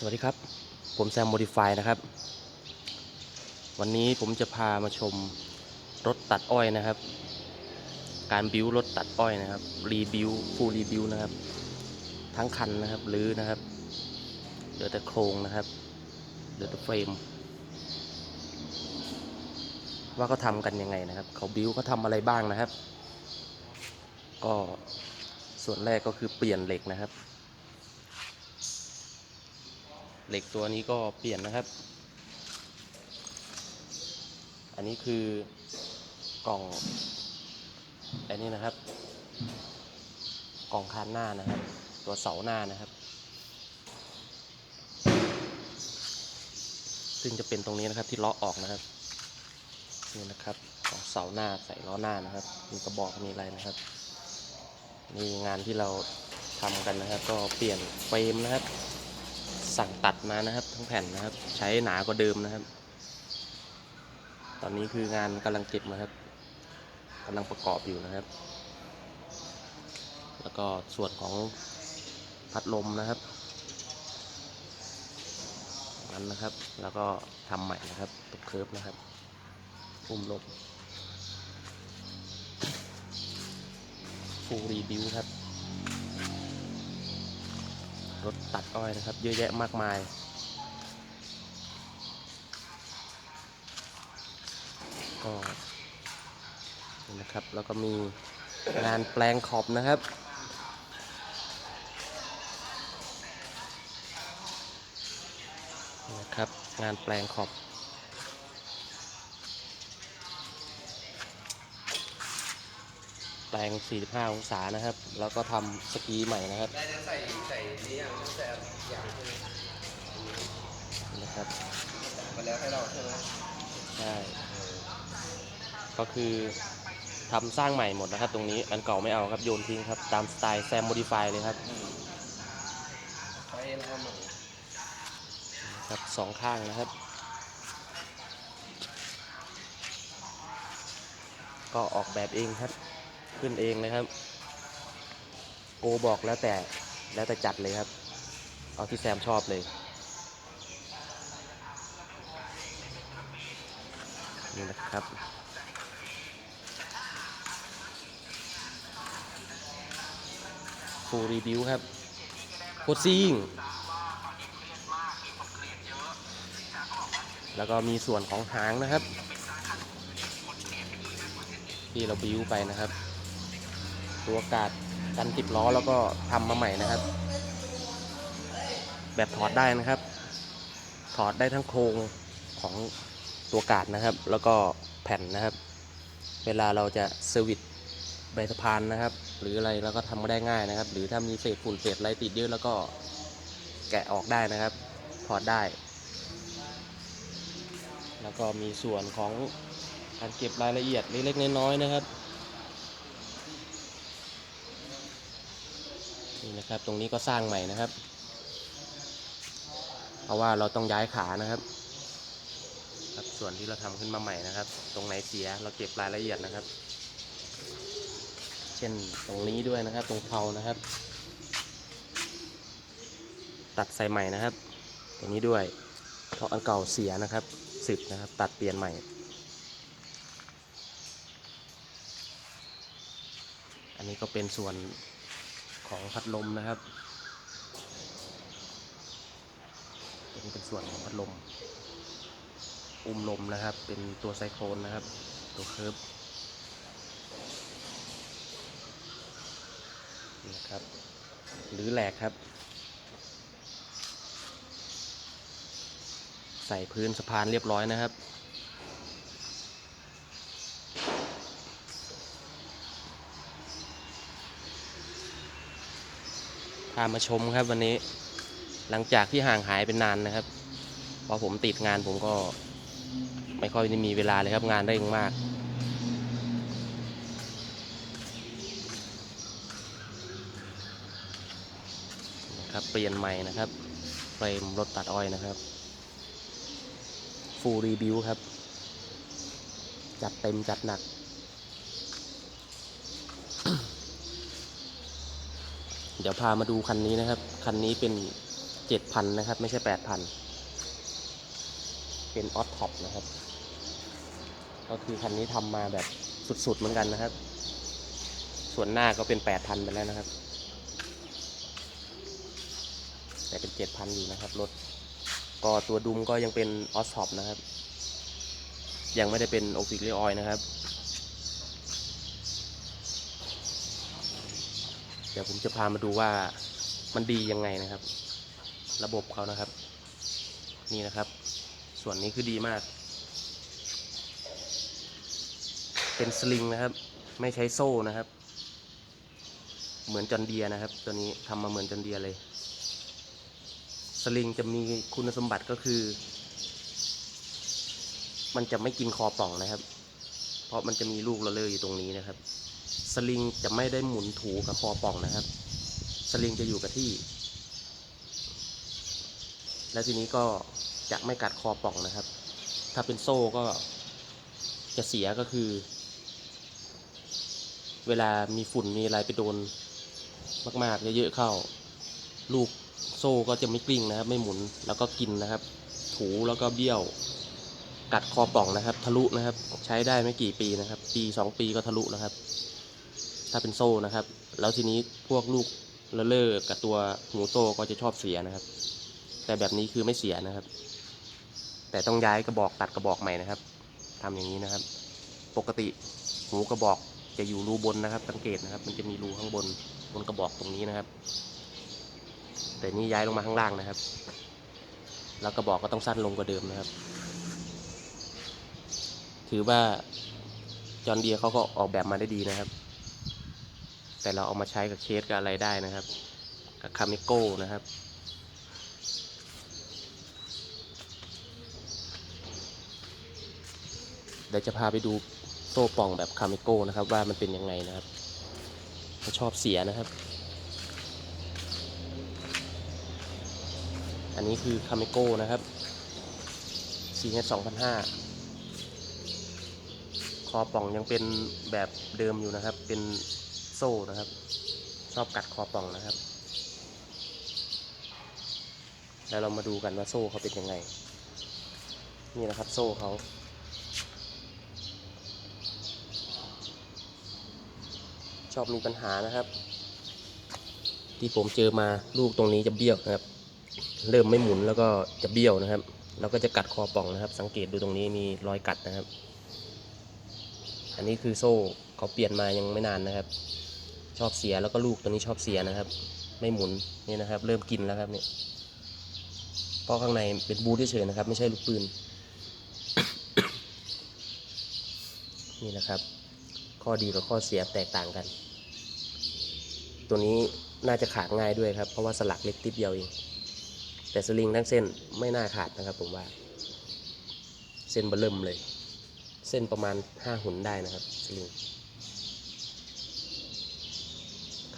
สวัสดีครับ ผมแซมโมดิฟายนะครับ วันนี้ผมจะพามาชมรถตัดอ้อยนะครับ การบิวรถตัดอ้อยนะครับ รีบิวฟูลรีบิวนะครับ ทั้งคันนะครับรื้อนะครับ เหลือแต่โครงนะครับ เหลือแต่เฟรม ว่าเขาทำกันยังไงนะครับ เขาบิวเขาทำอะไรบ้างนะครับ ก็ส่วนแรกก็คือเปลี่ยนเหล็กนะครับ เหล็กตัวนี้ก็เปลี่ยนนะครับ อันนี้คือกล่อง อันนี้นะครับ กล่องคานหน้านะครับ ตัวเสาหน้านะครับ ซึ่งจะเป็นตรงนี้นะครับที่ล้อออกนะครับ นี่นะครับของเสาหน้าใส่ล้อหน้านะครับ มีกระบอกมีอะไรนะครับ นี่งานที่เราทำกันนะครับ ก็เปลี่ยนเฟรมนะครับ สั่งตัดมานะครับ ทั้งแผ่นนะครับ ใช้หนากว่าเดิมนะครับ ตอนนี้คืองานกำลังเก็บนะครับกำลังประกอบอยู่นะครับ แล้วก็ส่วนของพัดลมนะครับนั้นนะครับ แล้วก็ทำใหม่นะครับตกเคิร์ฟนะครับปุ่มลมฟูรีบิวครับ รถตัดอ้อยนะครับ เยอะแยะมากมาย ก็นะครับ แล้วก็มีงานแปลงขอบนะครับนะครับ งานแปลงขอบ แปลง 45 องศานะครับ แล้วก็ทำสกีใหม่นะครับได้จะใส่ใส่นี้อย่างตั้งแต่อย่างนะครับมาแล้วให้เราใช่ไหมใช่ก็คือทำสร้างใหม่หมดนะครับ ตรงนี้อันเก่าไม่เอาครับโยนทิ้งครับ ตามสไตล์แซมโมดิฟายเลยครับใช้แล้วใหม่ครับสองข้างนะครับก็ออกแบบเองครับ ขึ้นเองเลยครับ โกบอกแล้วแต่แล้วแต่จัดเลยครับ เอาที่แซมชอบเลยนี่นะครับฟูรีบิวครับโคตรซิ่งแล้วก็มีส่วนของหางนะครับ ที่เราบิวไปนะครับ ตัวกาดกันติดล้อแล้วก็ทำมาใหม่นะครับ แบบถอดได้นะครับ ถอดได้ทั้งโครงของตัวกาดนะครับ แล้วก็แผ่นนะครับ เวลาเราจะเซอร์วิสใบสะพานนะครับ หรืออะไรแล้วก็ทำมาได้ง่ายนะครับ หรือถ้ามีเศษฝุ่นเศษอะไรติดเยอะแล้วก็แกะออกได้นะครับ ถอดได้ แล้วก็มีส่วนของการเก็บรายละเอียดเล็กๆน้อยๆนะครับ นะครับ ตรงนี้ก็สร้างใหม่นะครับ เพราะว่าเราต้องย้ายขานะครับ ครับส่วนที่เราทำขึ้นมาใหม่นะครับ ตรงไหนเสียเราเก็บรายละเอียดนะครับ เช่นตรงนี้ด้วยนะครับ ตรงเพานะครับ ตัดใส่ใหม่นะครับ ตรงนี้ด้วยเพราะอันเก่าเสียนะครับสิบนะครับ ตัดเปลี่ยนใหม่อันนี้ก็เป็นส่วน ของพัดลมนะครับตัวนี้เป็นส่วนของพัดลม อุ้มลมนะครับ เป็นตัวไซโครนนะครับ ตัวเคิร์ฟนี่นะครับ หรือแหลกครับ ใส่พื้นสะพานเรียบร้อยนะครับามาชมครับวันนี้ หลังจากที่ห่างหายเป็นนานนะครับ เพราะผมติดงานผมก็ ไม่ค่อยได้มีเวลาเลยครับงานเร่งมาก นะครับเปลี่ยนใหม่นะครับเฟรมรถตัดอ้อยนะครับ ฟูลรีบิวครับ จัดเต็มจัดหนัก เดี๋ยวพามาดูคันนี้นะครับ คันนี้เป็นเจ็ดพันนะครับ ไม่ใช่แปดพันเป็นออ t ท็อปนะครับ ก็คือคันนี้ทำมาแบบสุดๆเหมือนกันนะครับ ส่วนหน้าก็เป็นแปดพันไปแล้วนะครับ แต่เป็นเจ็ดพันอยู่นะครับรถก็ตัวดุมก็ยังเป็นออ t ท็อปนะครับ ยังไม่ได้เป็นโอฟิกเลออยนะครับ ดี๋ยวผมจะพามาดูว่ามันดียังไงนะครับ ระบบเขานะครับ นี่นะครับ ส่วนนี้คือดีมาก เป็นสลิงนะครับ ไม่ใช้โซ่นะครับ เหมือนจอนเดียนะครับ ตัวนี้ทำมาเหมือนจอนเดียเลย สลิงจะมีคุณสมบัติก็คือ มันจะไม่กินคอป่องนะครับ เพราะมันจะมีลูกระเลออยู่ตรงนี้นะครับ สลิงจะไม่ได้หมุนถูกับคอป่องนะครับ สลิงจะอยู่กับที่ แล้วทีนี้ก็จะไม่กัดคอป่องนะครับ ถ้าเป็นโซ่ก็จะเสียก็คือ เวลามีฝุ่นมีอะไรไปโดนมาก ๆ เยอะๆเข้า ลูกโซ่ก็จะไม่กลิ้งนะครับ ไม่หมุนแล้วก็กินนะครับ ถูแล้วก็เบี้ยว กัดคอป่องนะครับ ทะลุนะครับ ใช้ได้ไม่กี่ปีนะครับ ปีสองปีก็ทะลุนะครับ ถ้าเป็นโซ่นะครับ แล้วทีนี้พวกลูกเละเลอร์กับตัวหูโซ่ก็จะชอบเสียนะครับ แต่แบบนี้คือไม่เสียนะครับ แต่ต้องย้ายกระบอกตัดกระบอกใหม่นะครับทำอย่างนี้นะครับ ปกติหูกระบอกจะอยู่รูบนนะครับ สังเกตนะครับ มันจะมีรูข้างบนบนกระบอกตรงนี้นะครับ แต่นี่ย้ายลงมาข้างล่างนะครับ แล้วกระบอกก็ต้องสั้นลงกว่าเดิมนะครับ ถือว่าจอห์นเดียเขาก็ออกแบบมาได้ดีนะครับ แต่เราเอามาใช้กับเคสกับอะไรได้นะครับกับคาเมโก้นะครับ เดี๋ยวจะพาไปดูโซ่ป่องแบบคาเมโก้นะครับ ว่ามันเป็นยังไงนะครับมันชอบเสียนะครับ อันนี้คือคาเมโก้นะครับ CH 2005คอป่องยังเป็นแบบเดิมอยู่นะครับ เป็น โซ่นะครับ ชอบกัดคอป่องนะครับ แล้วเรามาดูกันว่าโซ่เขาเป็นยังไง นี่นะครับโซ่เขาชอบมีปัญหานะครับ ที่ผมเจอมาลูกตรงนี้จะเบี้ยวนะครับ เริ่มไม่หมุนแล้วก็จะเบี้ยวนะครับ แล้วก็จะกัดคอป่องนะครับ สังเกตดูตรงนี้มีรอยกัดนะครับ อันนี้คือโซ่เขาเปลี่ยนมายังไม่นานนะครับ ชอบเสียแล้วก็ลูกตัวนี้ชอบเสียนะครับ ไม่หมุนนี่นะครับ เริ่มกินแล้วครับเนี่ยเพราะข้างในเป็นบูทเฉยนะครับ ไม่ใช่ลูกปืน นี่นะครับ ข้อดีกับข้อเสียแตกต่างกัน ตัวนี้น่าจะขาดง่ายด้วยครับ เพราะว่าสลักเล็กติดเดียวเอง แต่สลิงทั้งเส้นไม่น่าขาดนะครับผมว่า เส้นเบลเริ่มเลย เส้นประมาณห้าหุ่นได้นะครับสลิง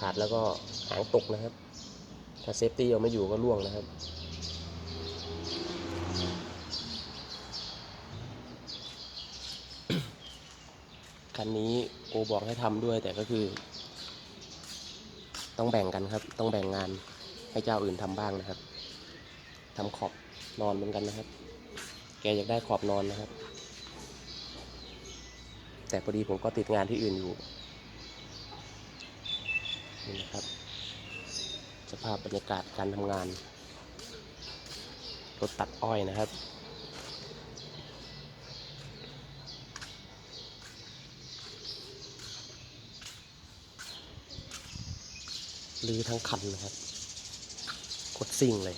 ขาดแล้วก็หางตกนะครับ ถ้าเซฟตี้เอาไม่อยู่ก็ล่วงนะครับ คันนี้โอบอกให้ทำด้วยแต่ก็คือ ต้องแบ่งกันครับ ต้องแบ่งงานให้เจ้าอื่นทำบ้างนะครับทำขอบนอนเหมือนกันนะครับ แกอยากได้ขอบนอนนะครับ แต่พอดีผมก็ติดงานที่อื่นอยู่ นี่นะครับ สภาพบรรยากาศการทำงาน รถตัดอ้อยนะครับ ลือทั้งคันนะครับกดซิ่งเลย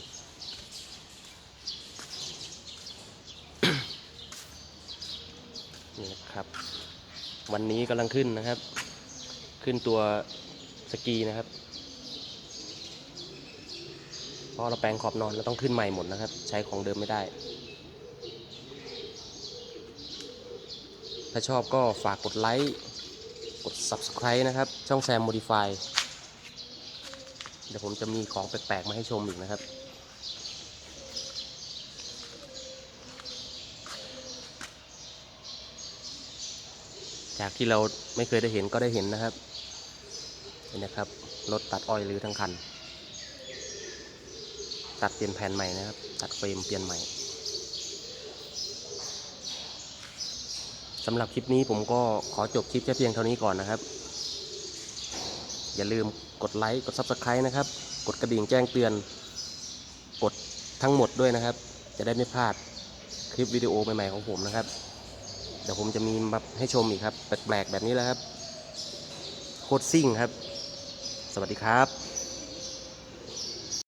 นี่นะครับ วันนี้กำลังขึ้นนะครับ ขึ้นตัว สกีนะครับเพราะเราแปลงขอบนอนเราต้องขึ้นใหม่หมดนะครับ ใช้ของเดิมไม่ได้ ถ้าชอบก็ฝากกดไลค์ กด Subscribe นะครับ ช่องแซม Modify เดี๋ยวผมจะมีของแปลกๆ มาให้ชมอีกนะครับจากที่เราไม่เคยได้เห็นก็ได้เห็นนะครับ นี่นะครับ รถตัดอ้อยหรือทั้งคัน ตัดเปลี่ยนแผ่นใหม่นะครับ ตัดเฟรมเปลี่ยนใหม่สำหรับคลิปนี้ผมก็ขอจบคลิปแค่เพียงเท่านี้ก่อนนะครับ อย่าลืมกดไลค์ กด Subscribe นะครับ กดกระดิ่งแจ้งเตือน กดทั้งหมดด้วยนะครับ จะได้ไม่พลาดคลิปวิดีโอใหม่ๆของผมนะครับ เดี๋ยวผมจะมีมาให้ชมอีกครับ แปลกๆแบบนี้แหล้วครับ โคตรซิ่งครับ สวัสดีครับ